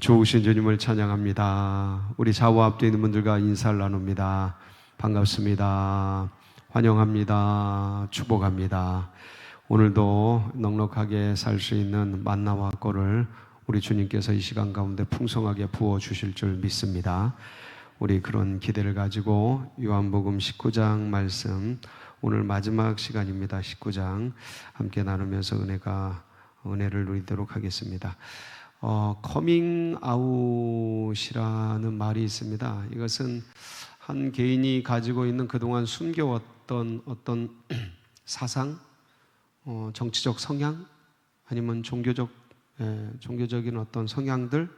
좋으신 주님을 찬양합니다. 우리 좌우 앞에 있는 분들과 인사를 나눕니다. 반갑습니다. 환영합니다. 축복합니다. 오늘도 넉넉하게 살 수 있는 만나와 꼴을 우리 주님께서 이 시간 가운데 풍성하게 부어 주실 줄 믿습니다. 우리 그런 기대를 가지고 요한복음 19장 말씀 오늘 마지막 시간입니다. 19장 함께 나누면서 은혜가 은혜를 누리도록 하겠습니다. 어, 커밍 아웃이라는 말이 있습니다. 이것은 한 개인이 가지고 있는 그동안 숨겨왔던 어떤 사상, 어, 정치적 성향, 아니면 종교적, 예, 종교적인 어떤 성향들,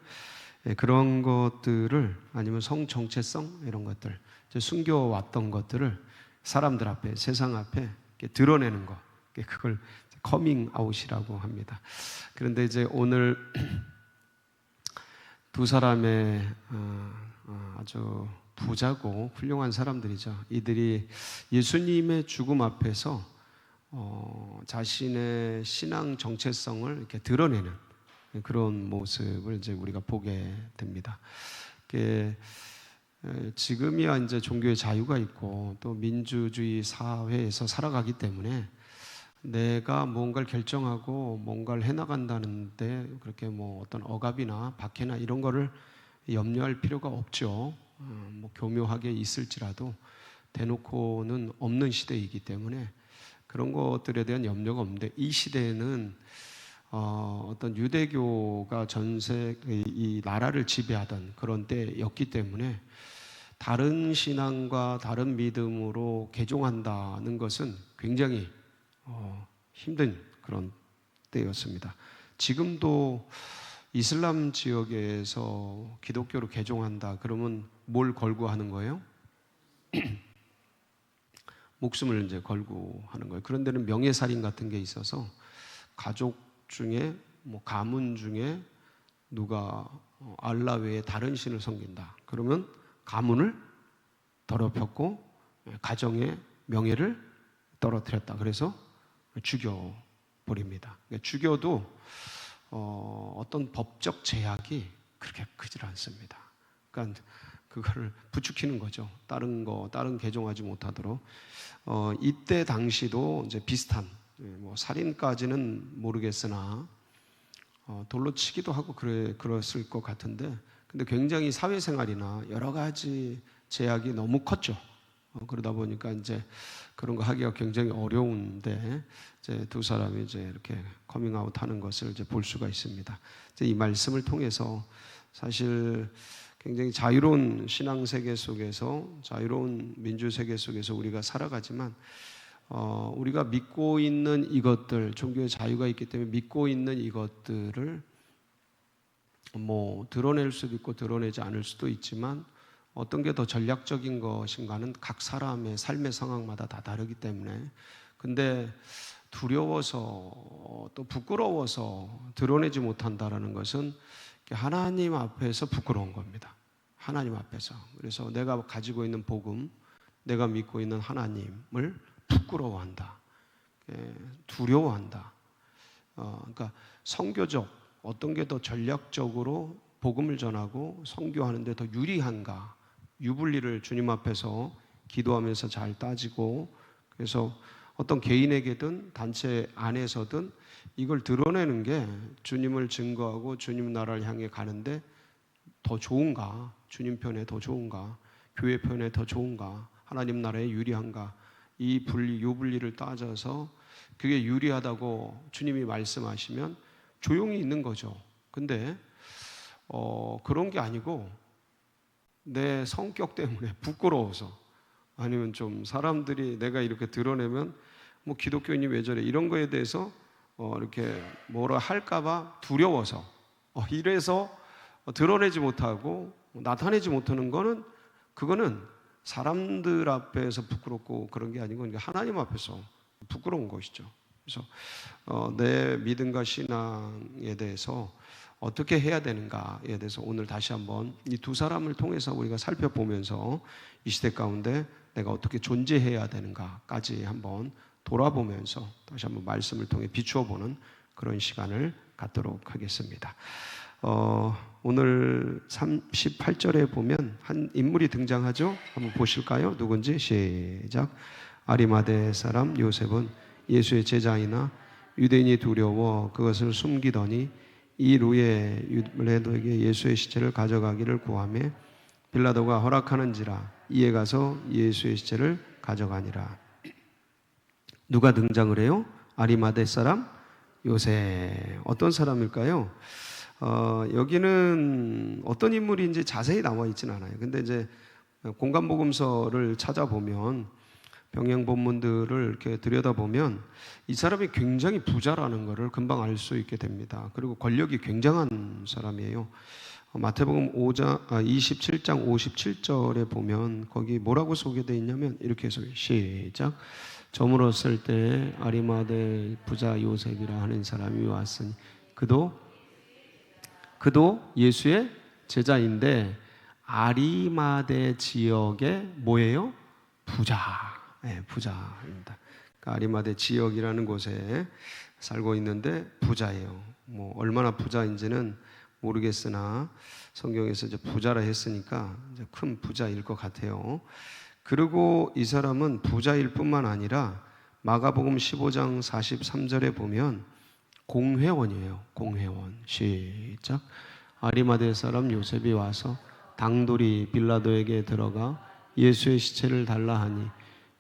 예, 그런 것들을 아니면 성 정체성 이런 것들 숨겨왔던 것들을 사람들 앞에 세상 앞에 드러내는 것 그걸 커밍 아웃이라고 합니다. 그런데 이제 오늘 두 사람의 어, 어, 아주 부자고 훌륭한 사람들이죠. 이들이 예수님의 죽음 앞에서 어, 자신의 신앙 정체성을 이렇게 드러내는 그런 모습을 이제 우리가 보게 됩니다. 지금이야 이제 종교의 자유가 있고 또 민주주의 사회에서 살아가기 때문에 내가 뭔가를 결정하고 뭔가를 해나간다는데 그렇게 뭐 어떤 억압이나 박해나 이런 거를 염려할 필요가 없죠. 어, 뭐 교묘하게 있을지라도 대놓고는 없는 시대이기 때문에 그런 것들에 대한 염려가 없는데 이 시대에는 어, 어떤 유대교가 전세 이 나라를 지배하던 그런 때였기 때문에 다른 신앙과 다른 믿음으로 개종한다는 것은 굉장히 어, 힘든 그런 때였습니다. 지금도 이슬람 지역에서 기독교로 개종한다 그러면 뭘 걸고 하는 거예요? 목숨을 이제 걸고 하는 거예요. 그런 데는 명예살인 같은 게 있어서 가족 중에 뭐 가문 중에 누가 어, 알라 외에 다른 신을 섬긴다. 그러면 가문을 더럽혔고 예, 가정의 명예를 떨어뜨렸다. 그래서 죽여 버립니다. 그러니까 죽여도 어, 떤 법적 제약이 그렇게 크질 않습니다. 그러니까 그거를 부추기는 거죠. 다른 거, 다른 개종하지 못하도록. 어, 이때 당시도 이제 비슷한, 예, 뭐 살인까지는 모르겠으나 어, 돌로 치기도 하고 그래 그랬을 것 같은데, 근데 굉장히 사회생활이나 여러 가지 제약이 너무 컸죠. 어, 그러다 보니까 이제 그런 거 하기가 굉장히 어려운데 이제 두 사람이 이제 이렇게 커밍아웃 하는 것을 이제 볼 수가 있습니다. 이제 이 말씀을 통해서 사실 굉장히 자유로운 신앙 세계 속에서 자유로운 민주 세계 속에서 우리가 살아가지만 어, 우리가 믿고 있는 이것들 종교의 자유가 있기 때문에 믿고 있는 이것들을 뭐 드러낼 수도 있고 드러내지 않을 수도 있지만 어떤 게 더 전략적인 것인가는 각 사람의 삶의 상황마다 다 다르기 때문에 근데 두려워서 또 부끄러워서 드러내지 못한다라는 것은 하나님 앞에서 부끄러운 겁니다. 하나님 앞에서. 그래서 내가 가지고 있는 복음, 내가 믿고 있는 하나님을 부끄러워한다. 예, 두려워한다. 어, 그러니까 성교적 어떤 게 더 전략적으로 복음을 전하고 성교하는데 더 유리한가? 유불리를 주님 앞에서 기도하면서 잘 따지고 그래서 어떤 개인에게든 단체 안에서든 이걸 드러내는 게 주님을 증거하고 주님 나라를 향해 가는데 더 좋은가? 주님 편에 더 좋은가? 교회 편에 더 좋은가? 하나님 나라에 유리한가? 이 분리, 요 분리를 따져서 그게 유리하다고 주님이 말씀하시면 조용히 있는 거죠. 근데 어, 그런 게 아니고 내 성격 때문에 부끄러워서 아니면 좀 사람들이 내가 이렇게 드러내면 뭐 기독교인이 왜 저래 이런 거에 대해서 어 이렇게 뭐라 할까봐 두려워서 어 이래서 드러내지 못하고 나타내지 못하는 거는 그거는 사람들 앞에서 부끄럽고 그런 게 아니고 하나님 앞에서 부끄러운 것이죠. 그래서 어, 내 믿음과 신앙에 대해서 어떻게 해야 되는가에 대해서 오늘 다시 한번 이 두 사람을 통해서 우리가 살펴보면서 이 시대 가운데 내가 어떻게 존재해야 되는가까지 한번 돌아보면서 다시 한번 말씀을 통해 비추어 보는 그런 시간을 갖도록 하겠습니다. 어, 오늘 38절에 보면 한 인물이 등장하죠. 한번 보실까요? 누군지 시작. 아리마대 사람 요셉은 예수의 제자이나 유대인이 두려워 그것을 숨기더니 이 루에 빌라도에게 예수의 시체를 가져가기를 구하며 빌라도가 허락하는지라 이에 가서 예수의 시체를 가져가니라. 누가 등장을 해요? 아리마대 사람 요셉. 어떤 사람일까요? 어, 여기는 어떤 인물인지 자세히 나와 있지는 않아요. 근데 이제 공간복음서를 찾아보면 병행 본문들을 이렇게 들여다보면 이 사람이 굉장히 부자라는 것을 금방 알 수 있게 됩니다. 그리고 권력이 굉장한 사람이에요. 어, 마태복음 5장, 아, 27장 57절에 보면 거기 뭐라고 소개되어 있냐면 이렇게 해서 시작. 저물었을 때 아리마대 부자 요셉이라 하는 사람이 왔으니 그도 그도 예수의 제자인데 아리마대 지역의 뭐예요? 부자. 네, 부자입니다. 그러니까 아리마대 지역이라는 곳에 살고 있는데 부자예요. 뭐 얼마나 부자인지는 모르겠으나 성경에서 이제 부자라 했으니까 이제 큰 부자일 것 같아요. 그리고 이 사람은 부자일 뿐만 아니라 마가복음 15장 43절에 보면 공회원이에요. 공회원. 시작. 아리마대 사람 요셉이 와서 당돌이 빌라도에게 들어가 예수의 시체를 달라 하니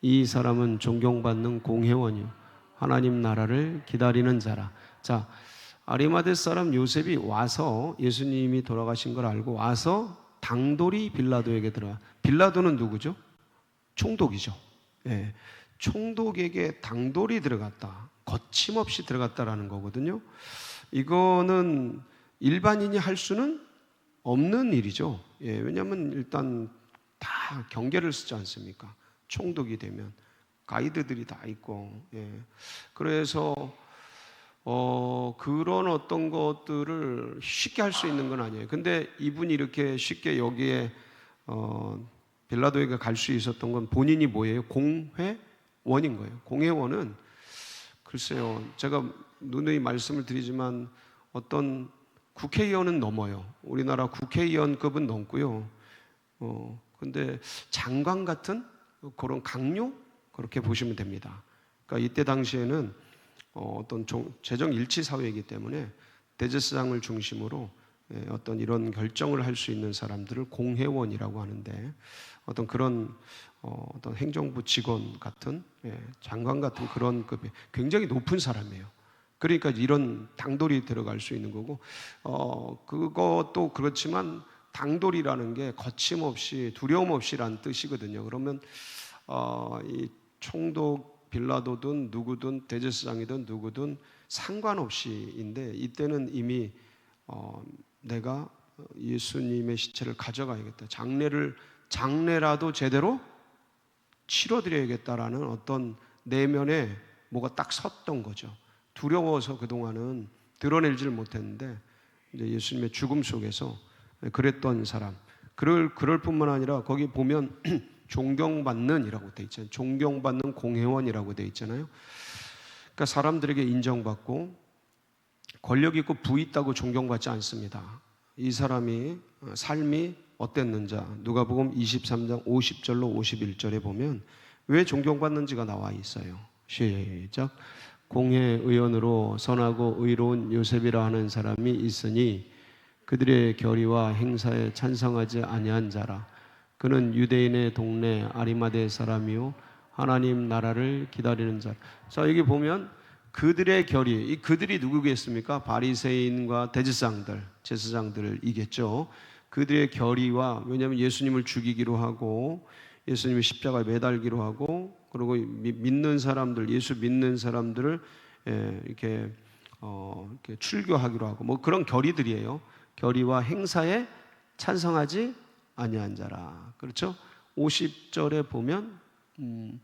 이 사람은 존경받는 공회원이요 하나님 나라를 기다리는 자라. 자, 아리마대 사람 요셉이 와서 예수님이 돌아가신 걸 알고 와서 당돌이 빌라도에게 들어가. 빌라도는 누구죠? 총독이죠. 예. 총독에게 당돌이 들어갔다. 거침없이 들어갔다라는 거거든요. 이거는 일반인이 할 수는 없는 일이죠. 예, 왜냐하면 일단 다 경계를 쓰지 않습니까? 총독이 되면 가이드들이 다 있고, 예. 그래서 어, 그런 어떤 것들을 쉽게 할 수 있는 건 아니에요. 근데 이분이 이렇게 쉽게 여기에 어, 빌라도에게 갈 수 있었던 건 본인이 뭐예요? 공회원인 거예요. 공회원은 글쎄요, 제가 누누이 말씀을 드리지만 어떤 국회의원은 넘어요. 우리나라 국회의원급은 넘고요. 어, 근데 장관 같은 그런 강요 그렇게 보시면 됩니다. 그러니까 이때 당시에는 어, 어떤 종, 재정 일치 사회이기 때문에 대제사장을 중심으로 예, 어떤 이런 결정을 할 수 있는 사람들을 공회원이라고 하는데 어떤 그런 어, 어떤 행정부 직원 같은 예, 장관 같은 그런 급이 굉장히 높은 사람이에요. 그러니까 이런 당돌이 들어갈 수 있는 거고 어, 그것도 그렇지만 당돌이라는 게 거침없이 두려움 없이란 뜻이거든요. 그러면 어, 이 총독 빌라도든 누구든 대제사장이든 누구든 상관없이인데 이때는 이미 어, 내가 예수님의 시체를 가져가야겠다. 장례를 장례라도 제대로 치러드려야겠다라는 어떤 내면에 뭐가 딱 섰던 거죠. 두려워서 그 동안은 드러내질 못했는데 이제 예수님의 죽음 속에서 그랬던 사람. 그럴 그럴 뿐만 아니라 거기 보면 존경받는이라고 돼 있잖아요. 존경받는 공회원이라고 돼 있잖아요. 그러니까 사람들에게 인정받고 권력 있고 부 있다고 존경받지 않습니다. 이 사람이 어, 삶이 어땠는지 누가복음 23장 50절로 51절에 보면 왜 존경받는지가 나와 있어요. 시작. 공회 의원으로 선하고 의로운 요셉이라 하는 사람이 있으니 그들의 결의와 행사에 찬성하지 아니한 자라. 그는 유대인의 동네 아리마대 사람이요 하나님 나라를 기다리는 자. 자 여기 보면 그들의 결의, 이 그들이 누구겠습니까? 바리새인과 대제사장들, 제사장들이겠죠. 그들의 결의와 왜냐하면 예수님을 죽이기로 하고 예수님이 십자가에 매달기로 하고 그리고 믿는 사람들, 예수 믿는 사람들을 예, 이렇게 어, 이렇게 출교하기로 하고 뭐 그런 결의들이에요. 결의와 행사에 찬성하지 아니한 자라. 그렇죠? 50절에 보면 음,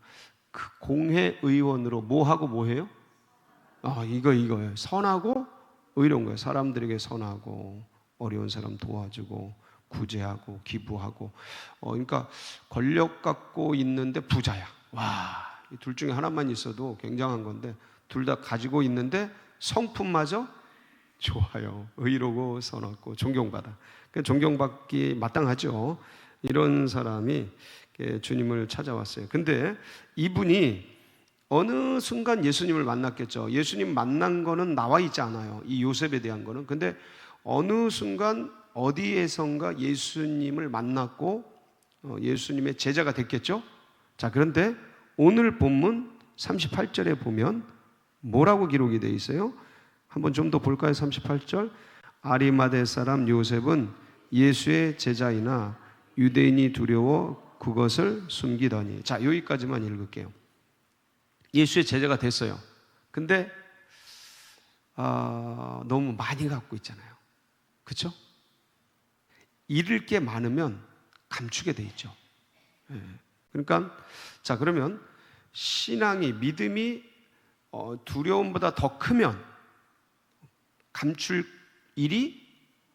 그 공회 의원으로 뭐 하고 뭐 해요? 아, 이거 이거예요. 선하고 의로운 거예요. 사람들에게 선하고 어려운 사람 도와주고 구제하고 기부하고 어 그러니까 권력 갖고 있는데 부자야. 와, 이둘 중에 하나만 있어도 굉장한 건데 둘 다 가지고 있는데 성품마저 좋아요. 의로고 선하고 존경받아. 그 존경받기 마땅하죠. 이런 사람이 예, 주님을 찾아왔어요. 근데 이분이 어느 순간 예수님을 만났겠죠. 예수님 만난 거는 나와 있지 않아요. 이 요셉에 대한 거는. 근데 어느 순간 어디에선가 예수님을 만났고 어, 예수님의 제자가 됐겠죠. 자, 그런데 오늘 본문 38절에 보면 뭐라고 기록이 되어 있어요? 한번 좀 더 볼까요? 38절. 아리마대 사람 요셉은 예수의 제자이나 유대인이 두려워 그것을 숨기더니. 자, 여기까지만 읽을게요. 예수의 제자가 됐어요. 근데 아, 너무 많이 갖고 있잖아요. 그렇죠? 잃을 게 많으면 감추게 돼 있죠. 예. 그러니까 자 그러면 신앙이 믿음이 어, 두려움보다 더 크면 감출 일이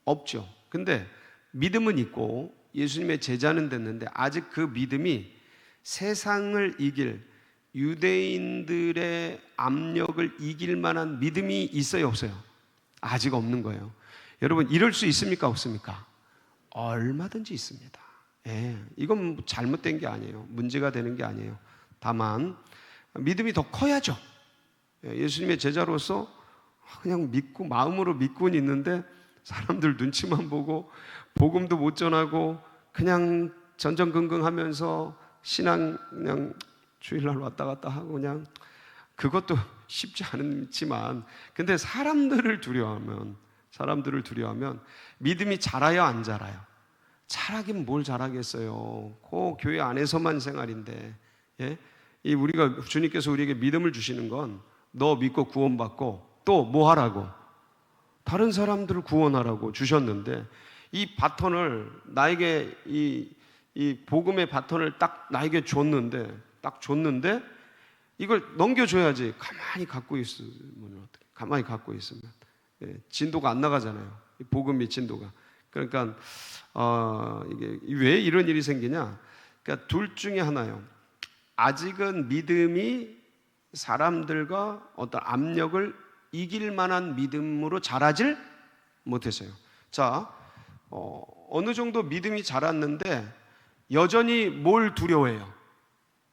없죠. 근데 믿음은 있고 예수님의 제자는 됐는데 아직 그 믿음이 세상을 이길 유대인들의 압력을 이길 만한 믿음이 있어요, 없어요? 아직 없는 거예요. 여러분, 이럴 수 있습니까, 없습니까? 얼마든지 있습니다. 예, 이건 뭐 잘못된 게 아니에요. 문제가 되는 게 아니에요. 다만, 믿음이 더 커야죠. 예, 예수님의 제자로서 그냥 믿고, 마음으로 믿고는 있는데, 사람들 눈치만 보고, 복음도 못 전하고, 그냥 전전긍긍 하면서 신앙 그냥 주일날 왔다 갔다 하고 그냥 그것도 쉽지 않지만 근데 사람들을 두려워하면 사람들을 두려워하면 믿음이 자라요 안 자라요? 자라긴 뭘 자라겠어요. 그 교회 안에서만 생활인데 예? 이 우리가 주님께서 우리에게 믿음을 주시는 건 너 믿고 구원받고 또 뭐 하라고? 다른 사람들을 구원하라고 주셨는데 이 바톤을 나에게 이, 이 복음의 바톤을 딱 나에게 줬는데 딱 줬는데 이걸 넘겨줘야지 가만히 갖고 있으면 어떻게 가만히 갖고 있으면. 예, 진도가 안 나가잖아요. 이 복음의 진도가. 그러니까 어, 이게 왜 이런 일이 생기냐? 그러니까 둘 중에 하나요. 아직은 믿음이 사람들과 어떤 압력을 이길 만한 믿음으로 자라질 못했어요 자 어, 어느 정도 믿음이 자랐는데 여전히 뭘 두려워해요?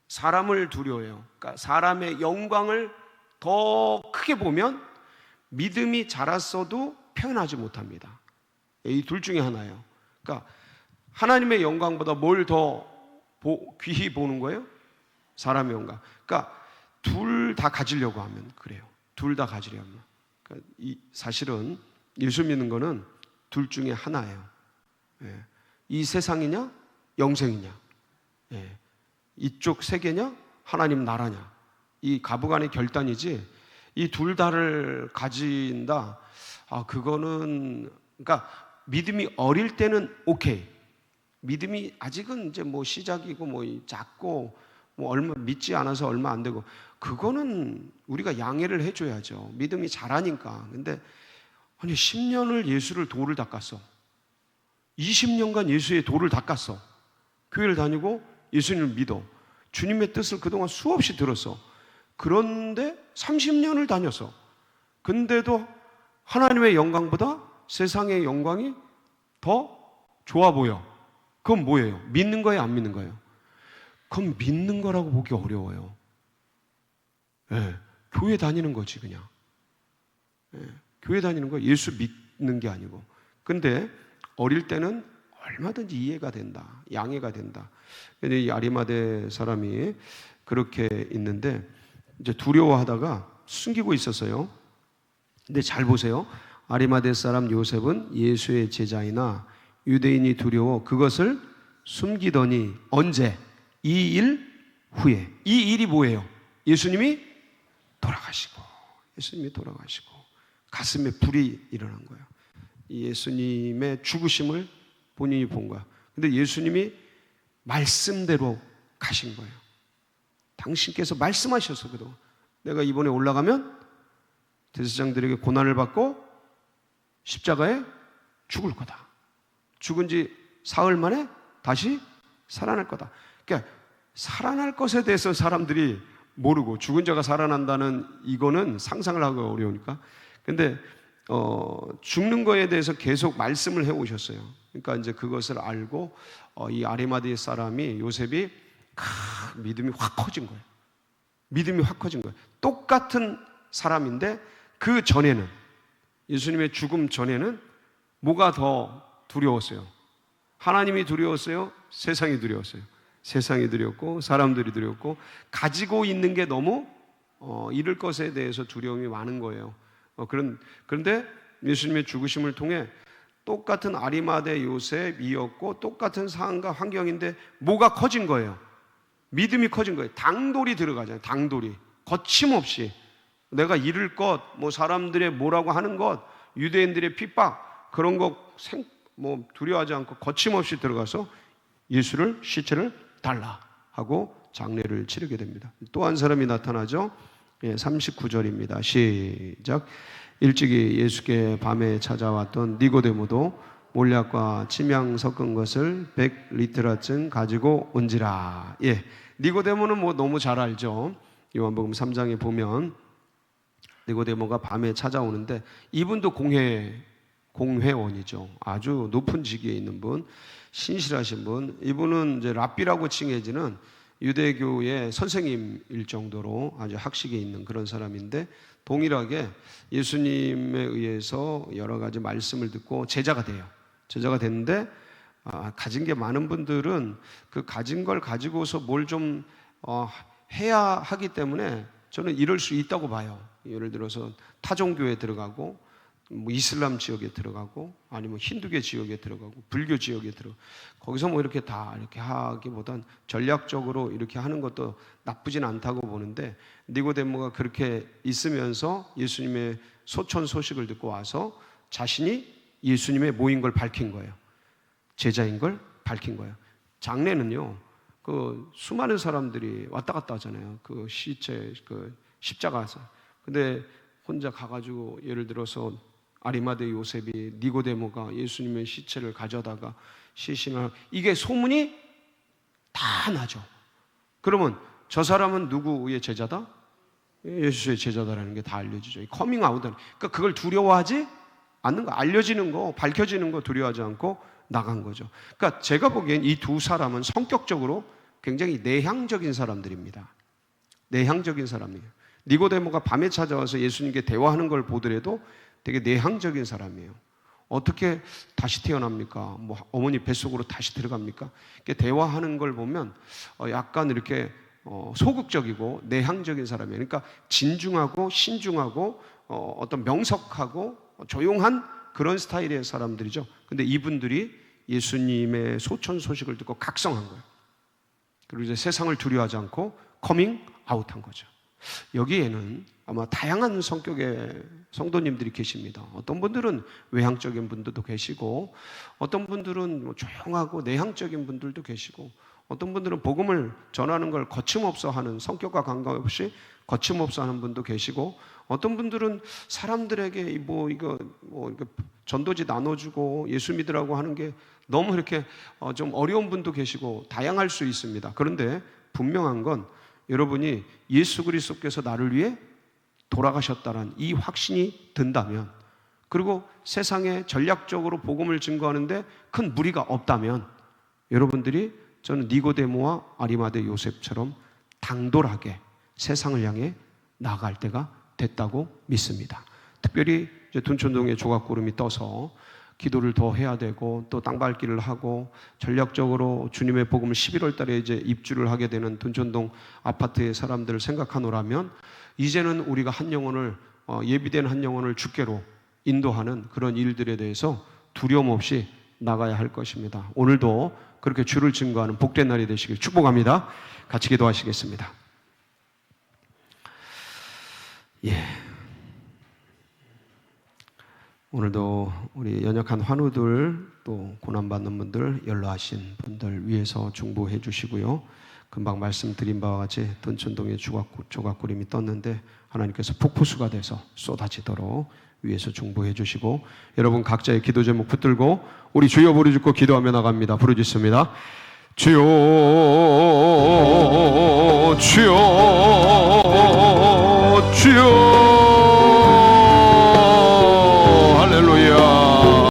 사람을 두려워해요. 그러니까 사람의 영광을 더 크게 보면 믿음이 자랐어도 표현하지 못합니다. 이 둘 중에 하나예요. 그러니까 하나님의 영광보다 뭘 더 귀히 보는 거예요? 사람의 영광. 그러니까 둘 다 가지려고 하면 그래요. 둘 다 가지려면. 그러니까 이 사실은 예수 믿는 거는 둘 중에 하나예요. 예. 이 세상이냐, 영생이냐, 예. 이쪽 세계냐, 하나님 나라냐, 이 가부간의 결단이지. 이 둘 다를 가진다. 아 그거는 그러니까 믿음이 어릴 때는 오케이. 믿음이 아직은 이제 뭐 시작이고 뭐 작고 뭐 얼마 믿지 않아서 얼마 안 되고 그거는 우리가 양해를 해줘야죠. 믿음이 자라니까. 근데 아니 10년을 예수를 돌을 닦았어. 20년간 예수의 돌을 닦았어. 교회를 다니고 예수님을 믿어. 주님의 뜻을 그동안 수없이 들었어. 그런데 30년을 다녔어. 근데도 하나님의 영광보다 세상의 영광이 더 좋아 보여. 그건 뭐예요? 믿는 거예요? 안 믿는 거예요? 그건 믿는 거라고 보기 어려워요. 예, 교회 다니는 거지, 그냥. 예, 교회 다니는 거 예수 믿는 게 아니고. 근데 어릴 때는 얼마든지 이해가 된다. 양해가 된다. 근데 이 아리마대 사람이 그렇게 있는데 이제 두려워하다가 숨기고 있었어요. 근데 잘 보세요. 아리마대 사람 요셉은 예수의 제자이나 유대인이 두려워 그것을 숨기더니 언제? 이 일 후에. 이 일이 뭐예요? 예수님이 돌아가시고 예수님이 돌아가시고 가슴에 불이 일어난 거예요. 예수님의 죽으심을 본인이 본 거야. 근데 예수님이 말씀대로 가신 거예요. 당신께서 말씀하셔서 그동 내가 이번에 올라가면 대제사장들에게 고난을 받고 십자가에 죽을 거다. 죽은 지 사흘 만에 다시 살아날 거다. 그러니까 살아날 것에 대해서 사람들이 모르고 죽은 자가 살아난다는 이거는 상상을 하기 어려우니까. 근데 어, 죽는 거에 대해서 계속 말씀을 해 오셨어요. 그러니까 이제 그것을 알고 어, 이 아리마디 사람이 요셉이 크, 믿음이 확 커진 거예요. 믿음이 확 커진 거예요. 똑같은 사람인데 그 전에는 예수님의 죽음 전에는 뭐가 더 두려웠어요? 하나님이 두려웠어요? 세상이 두려웠어요? 세상이 두렵고 사람들이 두렵고 가지고 있는 게 너무 어, 잃을 것에 대해서 두려움이 많은 거예요. 어, 그런 그런데 예수님의 죽으심을 통해 똑같은 아리마대 요셉이었고 똑같은 상황과 환경인데 뭐가 커진 거예요? 믿음이 커진 거예요. 당돌이 들어가잖아요. 당돌이 거침없이 내가 잃을 것, 뭐 사람들의 뭐라고 하는 것, 유대인들의 핍박 그런 거뭐 두려워하지 않고 거침없이 들어가서 예수를 시체를 달라 하고 장례를 치르게 됩니다. 또 한 사람이 나타나죠. 예, 39절입니다. 시작. 일찍이 예수께 밤에 찾아왔던 니고데모도 몰약과 침향 섞은 것을 100리트라쯤 가지고 온지라. 예. 니고데모는 뭐 너무 잘 알죠. 요한복음 3장에 보면 니고데모가 밤에 찾아오는데 이분도 공회 공회원이죠. 아주 높은 직위에 있는 분, 신실하신 분. 이분은 이제 랍비라고 칭해지는 유대교의 선생님일 정도로 아주 학식에 있는 그런 사람인데 동일하게 예수님에 의해서 여러 가지 말씀을 듣고 제자가 돼요. 제자가 됐는데 아, 가진 게 많은 분들은 그 가진 걸 가지고서 뭘좀 어, 해야 하기 때문에 저는 이럴 수 있다고 봐요. 예를 들어서 타종교에 들어가고 뭐 이슬람 지역에 들어가고 아니면 힌두교 지역에 들어가고 불교 지역에 들어 거기서 뭐 이렇게 다 이렇게 하기보단 전략적으로 이렇게 하는 것도 나쁘진 않다고 보는데 니고데모가 그렇게 있으면서 예수님의 소천 소식을 듣고 와서 자신이 예수님의 모인 걸 밝힌 거예요. 제자인 걸 밝힌 거예요. 장례는요. 그 수많은 사람들이 왔다 갔다 하잖아요. 그 시체 그 십자가에서. 근데 혼자 가가지고 예를 들어서 아리마대 요셉이 니고데모가 예수님의 시체를 가져다가 시신을 이게 소문이 다 나죠. 그러면 저 사람은 누구의 제자다? 예수의 제자다라는 게 다 알려지죠. 커밍 아웃. 그러니까 그걸 두려워하지 않는 거, 알려지는 거, 밝혀지는 거 두려워하지 않고 나간 거죠. 그러니까 제가 보기엔 이 두 사람은 성격적으로 굉장히 내향적인 사람들입니다. 내향적인 사람이에요. 니고데모가 밤에 찾아와서 예수님께 대화하는 걸 보더라도 되게 내향적인 사람이에요. 어떻게 다시 태어납니까? 뭐 어머니 뱃속으로 다시 들어갑니까? 대화하는 걸 보면 어, 약간 이렇게 어, 소극적이고 내향적인 사람이에요. 그러니까 진중하고 신중하고 어, 어떤 명석하고 조용한 그런 스타일의 사람들이죠. 근데 이분들이 예수님의 소천 소식을 듣고 각성한 거예요. 그리고 이제 세상을 두려워하지 않고 커밍 아웃한 거죠. 여기에는 아마 다양한 성격의 성도님들이 계십니다. 어떤 분들은 외향적인 분들도 계시고, 어떤 분들은 뭐 조용하고 내향적인 분들도 계시고, 어떤 분들은 복음을 전하는 걸 거침없어 하는 성격과 관계없이 거침없어 하는 분도 계시고, 어떤 분들은 사람들에게 뭐 이거 뭐 이거 전도지 나눠주고 예수 믿으라고 하는 게 너무 이렇게 어, 좀 어려운 분도 계시고 다양할 수 있습니다. 그런데 분명한 건 여러분이 예수 그리스도께서 나를 위해 돌아가셨다는 이 확신이 든다면 그리고 세상에 전략적으로 복음을 증거하는데 큰 무리가 없다면 여러분들이 저는 니고데모와 아리마대 요셉처럼 당돌하게 세상을 향해 나아갈 때가 됐다고 믿습니다. 특별히 둔촌동에 조각구름이 떠서 기도를 더 해야 되고 또 땅밟기를 하고 전략적으로 주님의 복음을 11월 달에 이제 입주를 하게 되는 둔촌동 아파트의 사람들을 생각하노라면 이제는 우리가 한 영혼을 어, 예비된 한 영혼을 주께로 인도하는 그런 일들에 대해서 두려움 없이 나가야 할 것입니다. 오늘도 그렇게 주를 증거하는 복된 날이 되시길 축복합니다. 같이 기도하시겠습니다. 예. 오늘도 우리 연약한 환우들 또 고난받는 분들 연로하신 분들 위해서 중보해 주시고요. 금방 말씀드린 바와 같이 던천동에 조각구름이 떴는데 하나님께서 폭포수가 돼서 쏟아지도록 위에서 중보해 주시고 여러분 각자의 기도 제목 붙들고 우리 주여 부르짖고 기도하며 나갑니다. 부르짖습니다. 주여 주여 주여